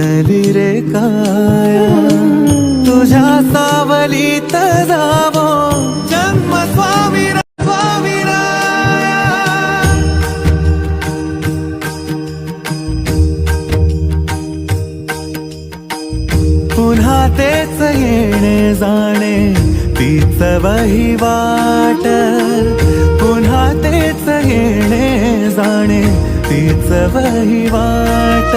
शिणली रे काय? तुझ्या सावलीत जावो. जन्म स्वामी स्वामी पुन्हा तेच येणे जाणे तीच वही वाट. पुन्हा तेच येणे जाणे तीच वही वाट.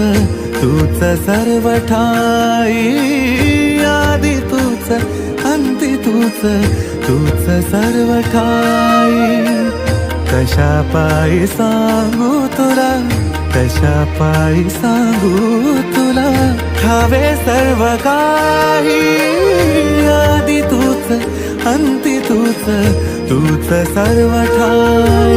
तूच सर्व ठाई आदि तूच अंती तूच तूच सर्व ठाई कशा पायी सांगू तुला कशा पायी सांगू तुला? ठावे सर्व काही आदि तूच अंती तूच तूच सर्व ठाई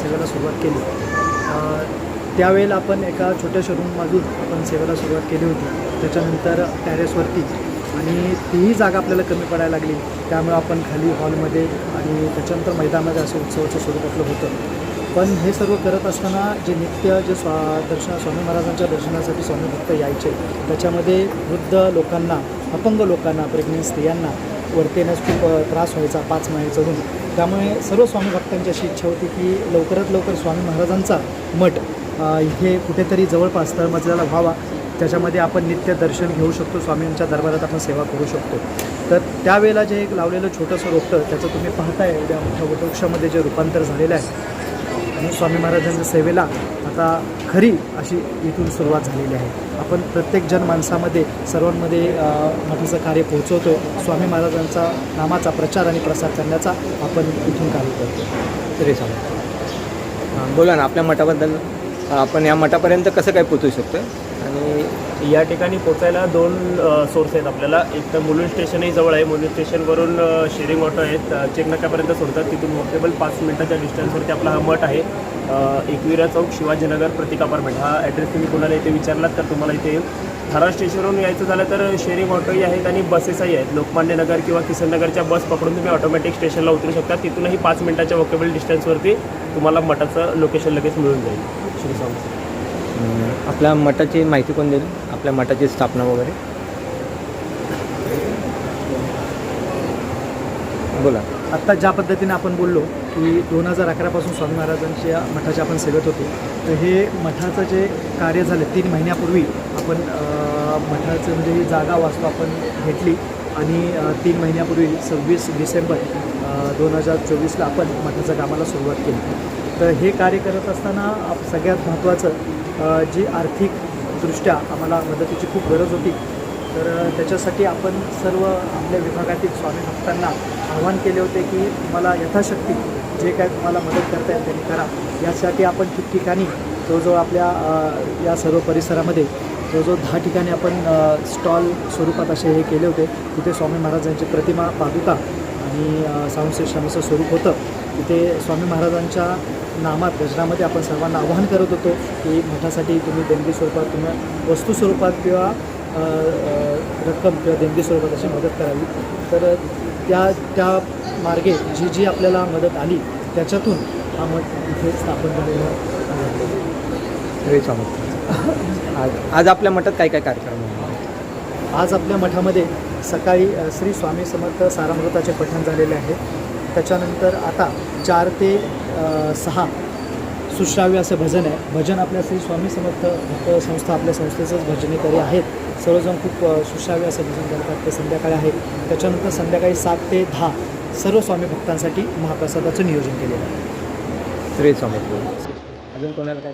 सेवेला सुरुवात केली. त्यावेळेला आपण एका छोट्या शोरूममधून आपण सेवेला सुरुवात केली होती. त्याच्यानंतर टॅरेसवरती आणि तीही जागा आपल्याला कमी पडायला लागली. त्यामुळे आपण खाली हॉलमध्ये आणि त्याच्यानंतर मैदानामध्ये असं उत्सवाचं स्वरूप आपलं होतं. पण हे सर्व करत असताना जे नित्य जे स्वा दर्शन स्वामी महाराजांच्या दर्शनासाठी स्वामी भक्त यायचे. त्याच्यामध्ये वृद्ध लोकांना अपंग लोकांना प्रेग्नेंट स्त्रियांना वरती येण्यास खूप त्रास व्हायचा पाच महिने चढून त्यामुळे सर्व स्वामी भक्तांची अशी इच्छा होती की लवकरात लवकर स्वामी महाराजांचा मठ हे इथे कुठेतरी जवळपास तळमजल्याला व्हावा. त्याच्यामध्ये आपण नित्य दर्शन घेऊ शकतो स्वामींच्या दरबारात आपण सेवा करू शकतो. तर त्यावेळेला जे एक लावलेलं छोटंसं रोपटं त्याचं तुम्ही पाहताय एवढ्या मोठ्या वटवृक्षामध्ये जे रूपांतर झालेलं आहे आणि स्वामी महाराजांच्या सेवेला आता खरी अशी इथून सुरुवात झालेली आहे. आपण प्रत्येक जनमानसामध्ये सर्वांमध्ये मठाचं कार्य पोहोचवतो. स्वामी महाराजांचा नामाचा प्रचार आणि प्रसार करण्याचा आपण इथून कार्य करतो. तरी सांगा हां बोला ना आपल्या मठाबद्दल आपण या मठापर्यंत कसं काय पोचू शकतो आणि या ठिकाणी पोचायला दोन सोर्स आहेत आपल्याला. एक तर मुलुंड स्टेशनही जवळ आहे. मुलुंड स्टेशनवरून शेअरिंग ऑटो आहेत. चेकनाक्यापर्यंत सोडतात. तिथून वॉकेबल पाच मिनिटाच्या डिस्टन्सवरती आपला हा मठ आहे. एकविरा चौक शिवाजीनगर प्रतीक अपार्टमेंट हा ॲड्रेस तुम्ही कोणाला इथे विचारलात तर तुम्हाला इथे थारा स्टेशनवरून यायचं झालं तर शेअरिंग ऑटोही आहेत आणि बसेसही आहेत. लोकमान्य नगर किंवा किसननगरच्या बस पकडून तुम्ही ऑटोमॅटिक स्टेशनला उतरू शकता. तिथूनही पाच मिनिटाच्या वॉकेबल डिस्टन्सवरती तुम्हाला मठाचं लोकेशन लगेच मिळून जाईल. श्री स्वामी आपल्या मठाची माहिती कोण देईल? आपल्या मठाची स्थापना वगैरे? बोला. आत्ता ज्या पद्धतीने आपण बोललो की दोन हजार अकरापासून स्वामी महाराजांच्या मठाचे आपण सेवेत होतो तर हे मठाचं जे कार्य झालं तीन महिन्यापूर्वी आपण मठाचं म्हणजे ही जागा वास्तू आपण घेतली आणि तीन महिन्यापूर्वी सव्वीस डिसेंबर दोन हजार चोवीसला आपण मठाच्या कामाला सुरुवात केली. तर हे कार्य करत असताना सगळ्यात महत्त्वाचं जी आर्थिक दृष्ट्या आम्हाला मदतीची खूप गरज होती. तर त्याच्यासाठी आपण सर्व आपल्या विभागातील स्वामी भक्तांना आव्हान केले होते की तुम्हाला यथाशक्ती जे काय तुम्हाला मदत करता येईल त्यांनी करा. यासाठी आपण ठिकठिकाणी जवळजवळ आपल्या या सर्व परिसरामध्ये जवळजवळ दहा ठिकाणी आपण स्टॉल स्वरूपात असे हे केले होते. तिथे स्वामी महाराजांची प्रतिमा पादुका आणि साऊंड सावंतश्री स्वरूप होतं. तिथे स्वामी महाराजांच्या नामात गजरामध्ये आपण सर्वांना आवाहन करत होतो की मठासाठी तुम्ही देणगी स्वरूपात तुम्ही वस्तू स्वरूपात किंवा रक्कम किंवा देणगी स्वरूपात अशी मदत करावी. तर त्या त्या मार्गे जी जी आपल्याला मदत आली त्याच्यातून हा मठ इथे स्थापन झालेला आज आज आपल्या मठात काय काय कार्यक्रम आज आपल्या मठामध्ये सकाळी श्री स्वामी समर्थ सारामृताचे पठण झालेले आहे. त्याच्यानंतर आता चार ते सहा सुश्राव्य असं भजन आहे. भजन आपल्या श्री स्वामी समर्थ भक्त संस्था आपल्या संस्थेचंच भजनेकरी आहेत. सर्वजण खूप सुश्राव्य असं भजन करतात. ते संध्याकाळी आहे त्याच्यानंतर संध्याकाळी सात ते दहा सर्व स्वामी भक्तांसाठी महाप्रसादाचं नियोजन केलेलं आहे. श्री स्वामी. अजून कोणाला काय?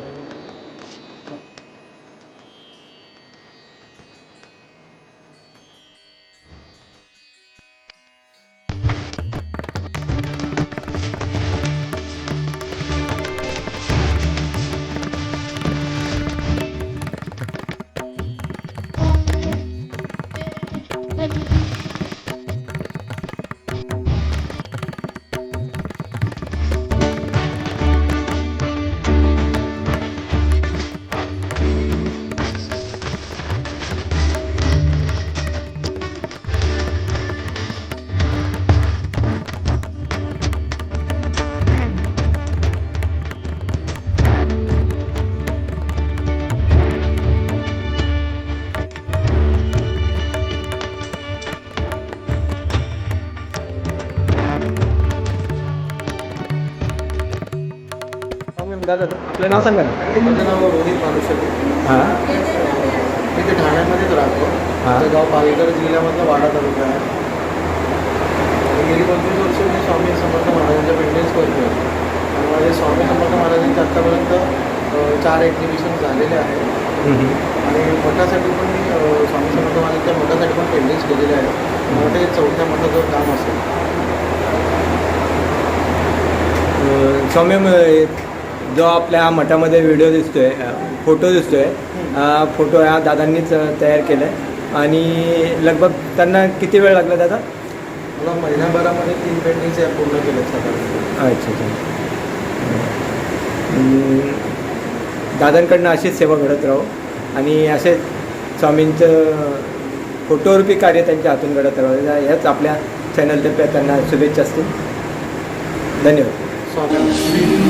दादा आपलं नाव सांगा ना. माझं नाव रोहित मानुषकी हां. मी ते ठाण्यामध्येच राहतो. हा. माझं गाव पालघर जिल्ह्यामधलं वाडा तालुका आहे. आणि गेली पंचवीस वर्ष मी स्वामी समर्थ महाराजांच्या पेंटेन्स करतो आणि माझे स्वामी समर्थ महाराजांचे आत्तापर्यंत अ, चार एक्झिबिशन झालेले आहेत. आणि मठासाठी पण मी अ, स्वामी समर्थ महाराजांच्या मठासाठी पण पेंटेन्स केलेले आहेत. मला ते चौथ्या मठाचं काम असेल. अं, स्वामी म- जो आपल्या मठामध्ये व्हिडिओ दिसतोय फोटो दिसतोय फोटो ह्या दादांनीच तयार केला आहे आणि लगभग त्यांना किती वेळ लागला दादा? मला महिन्याभरामध्ये तीन पेंटिंग्स या पूर्ण केलेत साधारण अच्छा अच्छा. दादांकडनं अशीच सेवा घडत राहो. आणि असे स्वामींचं फोटोरूपी कार्य त्यांच्या हातून घडत राहो. या- याच आपल्या चॅनलतर्फे त्यांना शुभेच्छा असतील. धन्यवाद. समर्थ